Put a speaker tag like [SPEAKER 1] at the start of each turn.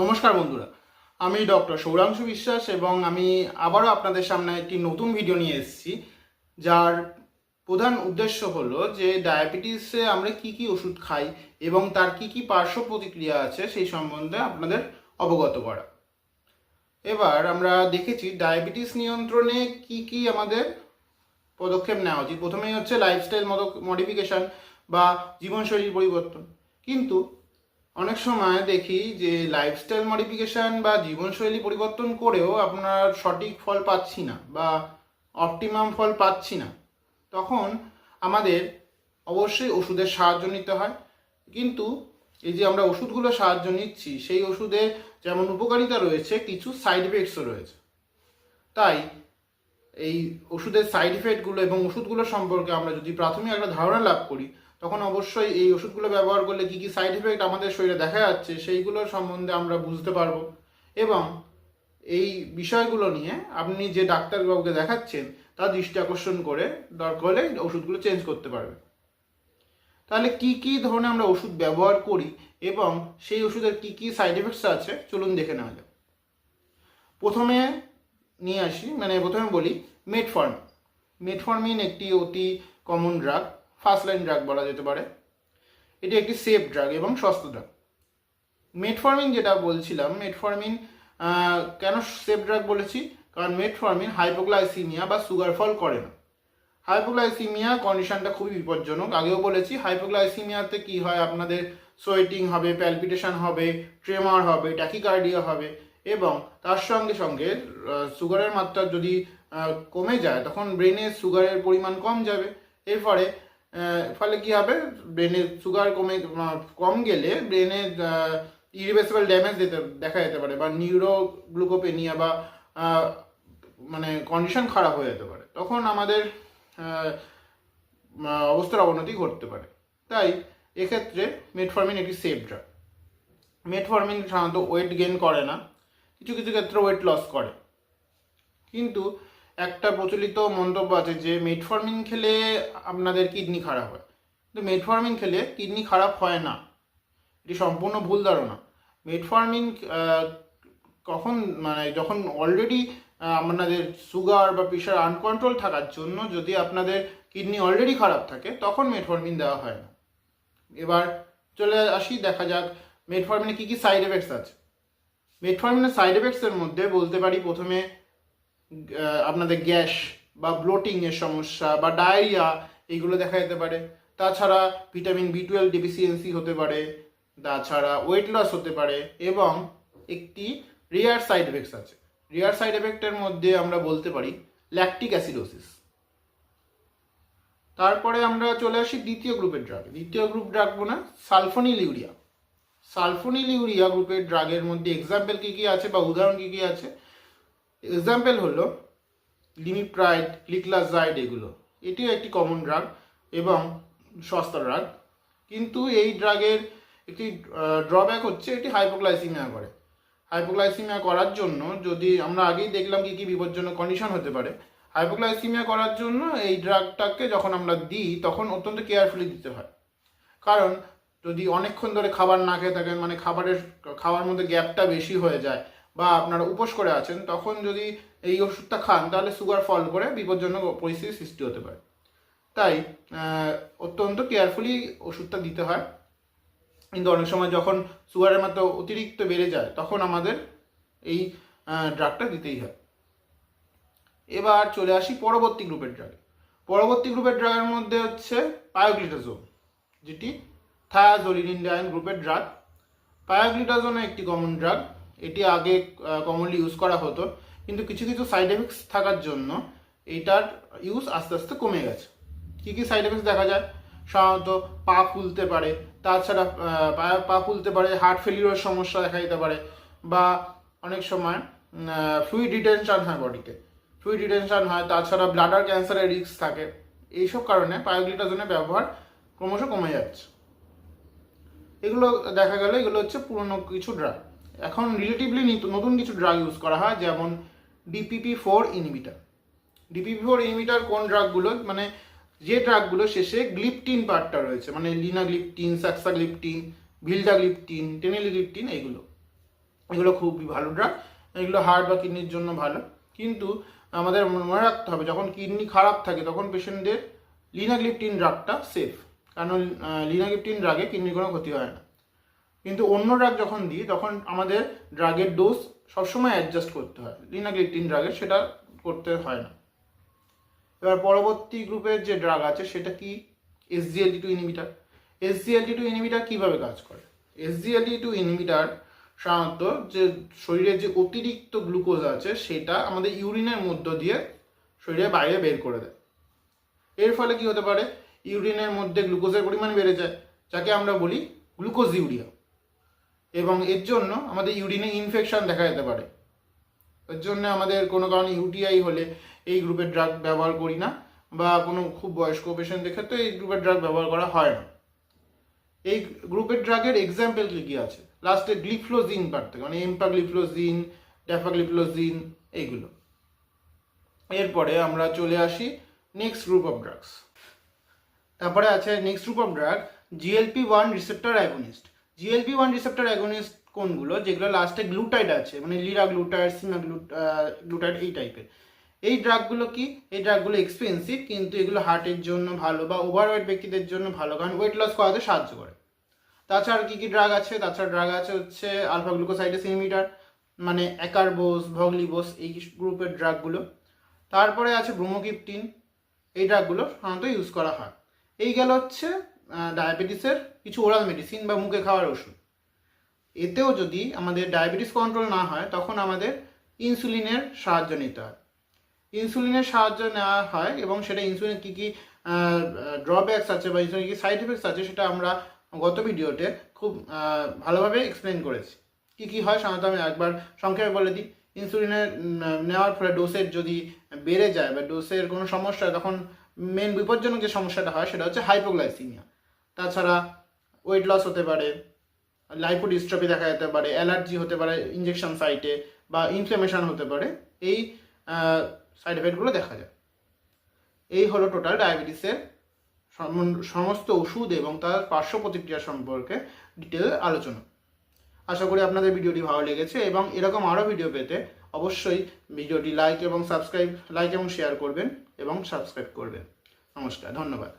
[SPEAKER 1] নমস্কার বন্ধুরা। আমি ডক্টর সৌরাংশু বিশ্বাস এবং আমি আবারও আপনাদের সামনে একটি নতুন ভিডিও নিয়ে এসেছি, যার প্রধান উদ্দেশ্য হলো যে ডায়াবেটিসে আমরা কি কি ওষুধ খাই এবং তার কি কি পার্শ্ব প্রতিক্রিয়া আছে সেই সম্বন্ধে আপনাদের অবগত করা। এবার আমরা দেখেছি ডায়াবেটিস নিয়ন্ত্রণে কি কি আমাদের পদক্ষেপ নেওয়া উচিত। প্রথমেই হচ্ছে লাইফস্টাইল মডিফিকেশন বা জীবনশৈলীর পরিবর্তন। কিন্তু অনেক সময় দেখি যে লাইফস্টাইল মডিফিকেশন বা জীবনশৈলী পরিবর্তন করেও আপনার সঠিক ফল পাচ্ছি না বা অপটিমাম ফল পাচ্ছি না। তখন আমাদের অবশ্যই ওষুধের সাহায্য নিতে হয়। কিন্তু এই যে আমরা ওষুধগুলো সাহায্য নিচ্ছি, সেই ওষুধে যেমন উপকারিতা রয়েছে, কিছু সাইড এফেক্টসও রয়েছে। তাই এই ওষুধের সাইড ইফেক্টগুলো এবং ওষুধগুলো সম্পর্কে আমরা যদি প্রাথমিক একটা ধারণা লাভ করি তখন অবশ্যই এই ওষুধগুলো ব্যবহার করলে কী কী সাইড ইফেক্ট আমাদের শরীরে দেখা যাচ্ছে সেইগুলো সম্বন্ধে আমরা বুঝতে পারব। এবং এই বিষয়গুলো নিয়ে আপনি যে ডাক্তারবাবুকে দেখাচ্ছেন, তার দৃষ্টি আকর্ষণ করে দরকার হলে ওষুধগুলো চেঞ্জ করতে পারবে। তাহলে কি কি ধরনের আমরা ওষুধ ব্যবহার করি এবং সেই ওষুধের কি কি সাইড এফেক্টস আছে, চলুন দেখে নেওয়া যাক। প্রথমে নিয়ে আসি মানে প্রথমে বলি মেটফর্মিন মেটফর্মিন একটি অতি common drug first line drug বলা যেতে পারে। এটি একটি সেফ ড্রাগ এবং সস্তা ড্রাগ মেটফর্মিন যেটা বলছিলাম মেটফর্মিন কেন সেফ ড্রাগ বলেছি? কারণ মেটফর্মিন হাইপোগ্লাইসিমিয়া বা সুগার ফল করে না। হাইপোগ্লাইসিমিয়া কন্ডিশনটা খুবই বিপজ্জনক। আগেও বলেছি হাইপোগ্লাইসিমিয়াতে কি হয়? আপনাদের সোয়েটিং হবে প্যালপিটেশন হবে ট্রেমার হবে ট্যাকিকার্ডিয়া হবে এবং তার সঙ্গে সঙ্গে সুগারের মাত্রা যদি কমে যায়, তখন ব্রেনে সুগারের পরিমাণ কম যাবে। এর ফলে ফলে কি হবে? ব্রেনে সুগার কমে কম গেলে ব্রেনে ইরিভেসিবল ড্যামেজ দিতে, দেখা যেতে পারে বা নিউরো গ্লুকোপেনিয়া বা মানে কন্ডিশন খারাপ হয়ে যেতে পারে। তখন আমাদের অবস্থার অবনতি ঘটতে পারে। তাই এক্ষেত্রে মেটফর্মিন একটি সেফ ড্রাগ মেটফর্মিন সাধারণত ওয়েট গেন করে না। কিছু কিছু ক্ষেত্রে ওয়েট লস করে। কিন্তু একটা প্রচলিত মন্তব্য আছে যে মেটফর্মিন খেলে আপনাদের কিডনি খারাপ হয়। কিন্তু মেটফর্মিন খেলে কিডনি খারাপ হয় না। এটি সম্পূর্ণ ভুল ধারণা। মেটফর্মিন কখন মানে যখন অলরেডি আপনাদের সুগার বা প্রেশার আনকন্ট্রোল থাকার জন্য যদি আপনাদের কিডনি অলরেডি খারাপ থাকে, তখন মেটফর্মিন দেওয়া হয় না। এবার চলে আসি, দেখা যাক মেটফর্মিনে কী কী সাইড এফেক্টস আছে। মেটফর্মিনের সাইড এফেক্টসের মধ্যে বলতে পারি প্রথমে আপনাদের গ্যাস বা ব্লোটিং এর সমস্যা বা ডায়রিয়া এইগুলো দেখা যেতে পারে। তাছাড়া ভিটামিন বি টুয়েলভ ডেফিসিয়েন্সি হতে পারে, তাছাড়া ওয়েট লস হতে পারে এবং একটি রিয়ার সাইড এফেক্টস আছে। রিয়ার সাইড এফেক্টের মধ্যে আমরা বলতে পারি ল্যাকটিক অ্যাসিডোসিস তারপরে আমরা চলে আসি দ্বিতীয় গ্রুপের ড্রাগ দ্বিতীয় গ্রুপ ড্রাগ না সালফোনিল ইউরিয়া সালফোনিল ইউরিয়া গ্রুপের ড্রাগের মধ্যে এক্সাম্পল কী কী আছে বা উদাহরণ কী কী আছে? এক্সাম্পল হলো লিমিপ্রাইড লিক্লাজাইড এগুলো। এটিও একটি কমন ড্রাগ এবং সস্তা ড্রাগ কিন্তু এই ড্রাগের একটি ড্রব্যাক হচ্ছে এটি হাইপোগ্লাইসিমিয়া করে। হাইপোগ্লাইসিমিয়া করার জন্য যদি আমরা আগেই দেখলাম কি কি বিপজ্জনক কন্ডিশন হতে পারে হাইপোগ্লাইসিমিয়া করার জন্য এই ড্রাগটাকে যখন আমরা দিই, তখন অত্যন্ত কেয়ারফুলি দিতে হয়। কারণ যদি অনেকক্ষণ ধরে খাবার না খেয়ে থাকেন মানে খাবারের, খাওয়ার মধ্যে গ্যাপটা বেশি হয়ে যায় বা আপনারা উপোস করে আছেন, তখন যদি এই ওষুধটা খান, তাহলে সুগার ফল করে বিপজ্জনক পরিস্থিতির সৃষ্টি হতে পারে। তাই অত্যন্ত কেয়ারফুলি ওষুধটা দিতে হয়। কিন্তু অনেক সময় যখন সুগারের মাত্রা অতিরিক্ত বেড়ে যায়, তখন আমাদের এই ড্রাগটা দিতেই হয়। এবার চলে আসি পরবর্তী গ্রুপের ড্রাগে পরবর্তী গ্রুপের ড্রাগের মধ্যে হচ্ছে পায়োগ্লিটাজোন যেটি থায়াজোলিন গ্রুপের ড্রাগ পায়োগ্লিটাজোন একটি কমন ড্রাগ এটি আগে কমনলি ইউজ করা হতো, কিন্তু কিছু কিছু সাইড এফেক্টস থাকার জন্য এটার ইউজ আস্তে আস্তে কমে গেছে। কী কী সাইড এফেক্টস দেখা যায়? সাধারণত পা ফুলতে পারে, তাছাড়া পা- ফুলতে পারে হার্ট ফেলিওরের সমস্যা দেখা দিতে পারে, বা অনেক সময় ফ্লুইড রিটেনশন হয় বডিতে। ফ্লুইড রিটেনশন হয়, তাছাড়া ব্লাডার ক্যান্সারের রিস্ক থাকে। এইসব কারণে পায়োগ্লিটাজনের ব্যবহার ক্রমশ কমে যাচ্ছে। এগুলো দেখা গেল এগুলো হচ্ছে পুরনো কিছু ড্রাগ এখন রিলেটিভলি নতুন কিছু ড্রাগ ইউজ করা হয়, যেমন DPP four inhibitor DPP four inhibitor কোন ড্রাগগুলো মানে যে ড্রাগগুলো শেষে গ্লিপটিন পার্টটা রয়েছে মানে লিনাগ্লিপটিন স্যাক্সাগ্লিপটিন ভিলডাগ্লিপটিন টেনিলিগ্লিপটিন এইগুলো। এগুলো খুবই ভালো ড্রাগ এগুলো হার্ট বা কিডনির জন্য ভালো। কিন্তু আমাদের মনে রাখতে হবে, যখন কিডনি খারাপ থাকে, তখন পেশেন্টদের লিনাগ্লিপটিন ড্রাগটা সেফ কারণ লিনাগ্লিপটিন ড্রাগে কিডনির কোনো ক্ষতি হয় না। কিন্তু অন্য ড্রাগ যখন দিই, তখন আমাদের ড্রাগের ডোজ সবসময় অ্যাডজাস্ট করতে হয়। লিনাগ্লিপটিন ড্রাগের সেটা করতে হয় না। এবার পরবর্তী গ্রুপের যে ড্রাগ আছে, সেটা কি? SGLT two inhibitor SGLT two inhibitor কীভাবে কাজ করে? এসজিএলডি টু ইনহিবিটার সাধারণত যে শরীরে যে অতিরিক্ত গ্লুকোজ আছে, সেটা আমাদের ইউরিনের মধ্য দিয়ে শরীরে বাইরে বের করে দেয়। এর ফলে কি হতে পারে? ইউরিনের মধ্যে গ্লুকোজের পরিমাণ বেড়ে যায়, যাকে আমরা বলি গ্লুকোজ ইউরিয়া এবং এর জন্য আমাদের ইউরিনে ইনফেকশন দেখা যেতে পারে। এর জন্য আমাদের কোনো কারণে ইউটিআই হলে এই গ্রুপের ড্রাগ ব্যবহার করি না বা কোনো খুব বয়স্ক পেশেন্টদের ক্ষেত্রে এই গ্রুপের ড্রাগ ব্যবহার করা হয় না। এই গ্রুপের ড্রাগের এক্সাম্পল কী কী আছে? লাস্টে গ্লিফ্লোজিন পার থেকে মানে এম্পাগ্লিফ্লোজিন ড্যাফাগ্লিফ্লোজিন এইগুলো। এরপরে আমরা চলে আসি নেক্সট গ্রুপ অফ ড্রাগস তারপরে আছে next group of drug GLP one receptor agonist GLP one receptor agonist কোনগুলো? যেগুলো লাস্টে গ্লুটাইড আছে মানে লিরা গ্লুটাইড সিনা গ্লুটাইড এই টাইপের এই ড্রাগগুলো কি? এই ড্রাগগুলো এক্সপেন্সিভ কিন্তু এগুলো হার্টের জন্য ভালো বা ওভারওয়েট ব্যক্তিদের জন্য ভালো, কারণ ওয়েট লস করাতে সাহায্য করে। তাছাড়া কী কী ড্রাগ আছে? তাছাড়া ড্রাগ আছে হচ্ছে আলফা গ্লুকোসাইডেস ইনহিবিটার মানে অ্যাকারবোস ভগলিবোস এই গ্রুপের ড্রাগগুলো তারপরে আছে ব্রোমোকিপটিন এই ড্রাগগুলো সাধারণত ইউজ করা হয়। এই গেল হচ্ছে ডায়াবেটিসের কিছু ওরাল মেডিসিন বা মুখে খাওয়ার ওষুধ। এতেও যদি আমাদের ডায়াবেটিস কন্ট্রোল না হয়, তখন আমাদের ইনসুলিনের সাহায্য নিতে হয়। ইনসুলিনের সাহায্য নেওয়া হয় এবং সেটা ইনসুলিন কী কী ড্রব্যাকস আছে বা ইনসুলিন কী সাইড এফেক্টস আছে সেটা আমরা গত ভিডিওতে খুব ভালোভাবে এক্সপ্লেন করেছি। কী কী হয় সাধারণত আমি একবার সংক্ষেপে বলে দিই। ইনসুলিনের নেওয়ার ফলে ডোসের যদি বেড়ে যায় বা ডোসের কোনো সমস্যা তখন মেন বিপজ্জনক যে সমস্যাটা হয় সেটা হচ্ছে হাইপোগ্লাইসিমিয়া তাছাড়া ওয়েট লস হতে পারে লাইপোডিস্ট্রপি দেখা যেতে পারে অ্যালার্জি হতে পারে ইঞ্জেকশন সাইটে বা ইনফ্লেমেশন হতে পারে, এই সাইড এফেক্টগুলো দেখা যায়। এই হলো টোটাল ডায়াবেটিসের সমস্ত ওষুধ এবং তার পার্শ্ব প্রতিক্রিয়া সম্পর্কে ডিটেল আলোচনা। আশা করি আপনাদের ভিডিওটি ভালো লেগেছে এবং এরকম আরও ভিডিও পেতে অবশ্যই ভিডিওটি লাইক এবং সাবস্ক্রাইব লাইক এবং শেয়ার করবেন এবং সাবস্ক্রাইব করবেন। নমস্কার, ধন্যবাদ।